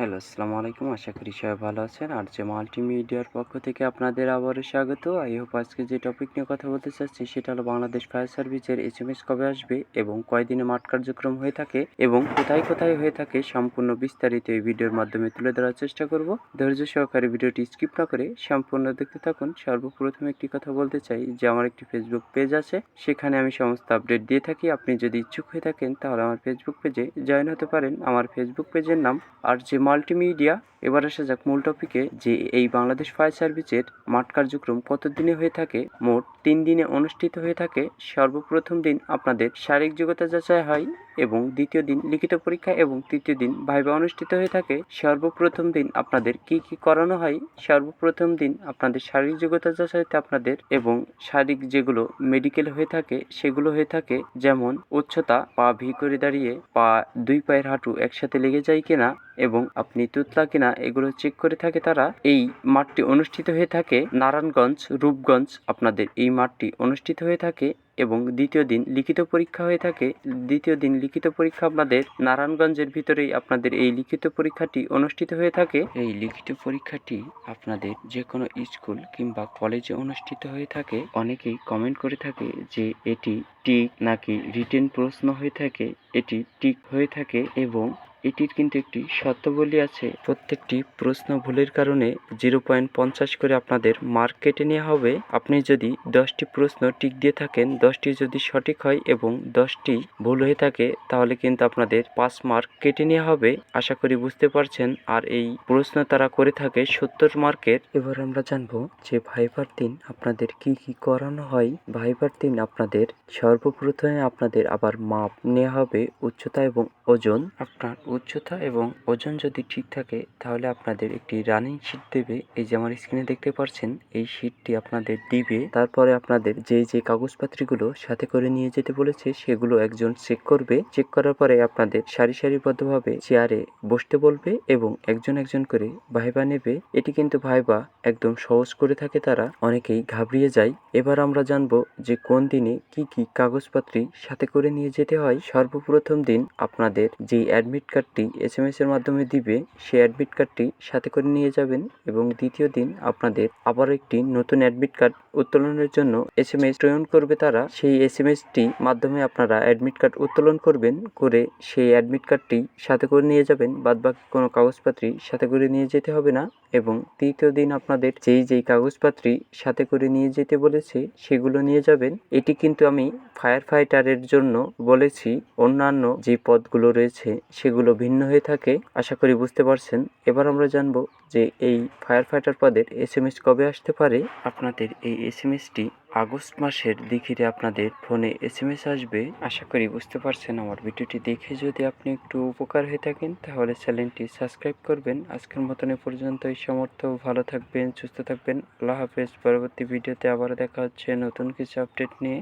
Hello আসসালামু আলাইকুম আশা করি সবাই ভালো আছেন। আর যে মাল্টিমিডিয়ার পক্ষ থেকে আপনাদের আবারও স্বাগত। আই হোপ আজকে যে টপিক নিয়ে কথা বলতে চাচ্ছি, সেটা হলো বাংলাদেশ ফায়ার সার্ভিসের এস এম এস কবে আসবে এবং কয়দিনে মাঠ কার্যক্রম হয়ে থাকে এবং কোথায় কোথায় হয়ে থাকে, সম্পূর্ণ বিস্তারিত এই ভিডিওর মাধ্যমে তুলে ধরার চেষ্টা করব। ধৈর্য সহকারে ভিডিওটি স্কিপ না করে সম্পূর্ণ দেখতে থাকুন। সর্বপ্রথম একটি কথা বলতে চাই, যে আমার একটি ফেসবুক পেজ আছে, সেখানে আমি সমস্ত আপডেট দিয়ে থাকি। আপনি যদি ইচ্ছুক হয়ে থাকেন, তাহলে আমার ফেসবুক পেজে জয়েন হতে পারেন। আমার ফেসবুক পেজের নাম আর যে মাল্টিমিডিয়া এবার আসা যাক মূল টপিকে যে এই বাংলাদেশ ফায়ার সার্ভিসের মাঠ কার্যক্রম কত দিনে হয়ে থাকে? মোট তিন দিনে অনুষ্ঠিত হয়ে থাকে। সর্বপ্রথম দিন আপনাদের শারীরিক যোগ্যতা যাচাই হয় এবং দ্বিতীয় দিন লিখিত পরীক্ষা এবং তৃতীয় দিন ভাইবা অনুষ্ঠিত হয়ে থাকে। সর্বপ্রথম দিন আপনাদের কি কি করানো হয়? সর্বপ্রথম দিন আপনাদের শারীরিক যোগ্যতা যাচাইতে আপনাদের এবং শারীরিক যেগুলো মেডিকেল হয়ে থাকে সেগুলো হয়ে থাকে। যেমন উচ্চতা, পা ভি করে দাঁড়িয়ে পা দুই পায়ের হাঁটু একসাথে লেগে যায় কিনা এবং আপনি তুতলা কিনা এগুলো চেক করে থাকে তারা। এই মাঠটি অনুষ্ঠিত হয়ে থাকে নারায়ণগঞ্জ, রূপগঞ্জ, আপনাদের এই মাঠটি অনুষ্ঠিত হয়ে থাকে এবং দ্বিতীয় দিন লিখিত পরীক্ষা হয়ে থাকে। দ্বিতীয় দিন লিখিত পরীক্ষা আপনাদের নারায়ণগঞ্জের ভিতরেই আপনাদের এই লিখিত পরীক্ষাটি অনুষ্ঠিত হয়ে থাকে। এই লিখিত পরীক্ষাটি আপনাদের যে কোনো স্কুল কিংবা কলেজে অনুষ্ঠিত হয়ে থাকে। অনেকেই কমেন্ট করে থাকে যে এটি টিক নাকি রিটেন প্রশ্ন হয়ে থাকে। এটি টিক হয়ে থাকে এবং এটির কিন্তু একটি শর্তাবলী আছে। প্রত্যেকটি প্রশ্ন ভুলের কারণে জিরো পয়েন্ট পঞ্চাশ করে আপনাদের মার্ক কেটে নেওয়া হবে। আপনি যদি দশটি প্রশ্ন টিক দিয়ে থাকেন, দশটি যদি সঠিক হয় এবং দশটি ভুল হয়ে থাকে, তাহলে কিন্তু আপনাদের পাঁচ মার্ক কেটে নেওয়া হবে। আশা করি বুঝতে পারছেন। আর এই প্রশ্ন তারা করে থাকে সত্তর মার্কের। এবার আমরা জানব যে ভাইবার দিন আপনাদের কি কি করানো হয়। ভাইবার দিন আপনাদের সর্বপ্রথমে আপনাদের আবার মাপ নেওয়া হবে উচ্চতা এবং ওজন। আপনার উচ্চতা এবং ওজন যদি ঠিক থাকে, তাহলে আপনাদের একটি রানিং শিট দেবে। এই যে আমার স্ক্রিনে দেখতে পাচ্ছেন এই শিটটি আপনাদের দিবে। তারপরে আপনাদের যে যে কাগজপত্রগুলো সাথে করে নিয়ে যেতে বলেছে, সেগুলো একজন চেক করবে। চেক করার পরে আপনাদের সারি সারিবদ্ধভাবে চেয়ারে বসতে বলবে এবং একজন একজন করে ভাইবা নেবে। এটি কিন্তু ভাইবা একদম সহজ করে থাকে তারা, অনেকেই ঘাবড়িয়ে যায়। এবার আমরা জানব যে কোন দিনে কি কি কাগজপত্রী সাথে করে নিয়ে যেতে হয়। সর্বপ্রথম দিন আপনাদের যে অ্যাডমিট কার্ডটি এস এম এস এর মাধ্যমে দিবে সেই অ্যাডমিট কার্ডটি সাথে করে নিয়ে যাবেন এবং দ্বিতীয় দিন আপনাদের আবার একটি নতুন অ্যাডমিট কার্ড উত্তোলনের জন্য এস এম এস প্রেরণ করবে তারা। সেই এস এম এসটি মাধ্যমে আপনারা অ্যাডমিট কার্ড উত্তোলন করবেন, করে সেই অ্যাডমিট কার্ডটি সাথে করে নিয়ে যাবেন। বাদ বাকি কোনো কাগজপত্রই সাথে করে নিয়ে যেতে হবে না এবং তৃতীয় দিন আপনাদের যেই যেই কাগজপত্রই সাথে করে নিয়ে যেতে বলেছে, সেগুলো নিয়ে যাবেন। এটি কিন্তু আমি ফায়ার ফাইটারের জন্য বলেছি। অন্যান্য যে পদগুলো রয়েছে, সেগুলো ভিন্ন হয়ে থাকে, আশা করি বুঝতে পারছেন। এবার আমরা জানব যে এই ফায়ার ফাইটার পদের এস এম এস কবে আসতে পারে। আপনাদের এই এস এম এসটি আগস্ট মাসের দিকে আপনাদের ফোনে এস এম এস আসবে। আশা করি বুঝতে পারছেন আমার ভিডিওটি দেখে যদি আপনি একটু উপকার হয়ে থাকেন, তাহলে চ্যানেলটি সাবস্ক্রাইব করবেন। আজকের মতন এ পর্যন্ত এই সমর্থ, ভালো থাকবেন, সুস্থ থাকবেন। আল্লাহ হাফেজ। পরবর্তী ভিডিওতে আবার দেখা হচ্ছে নতুন কিছু আপডেট নিয়ে।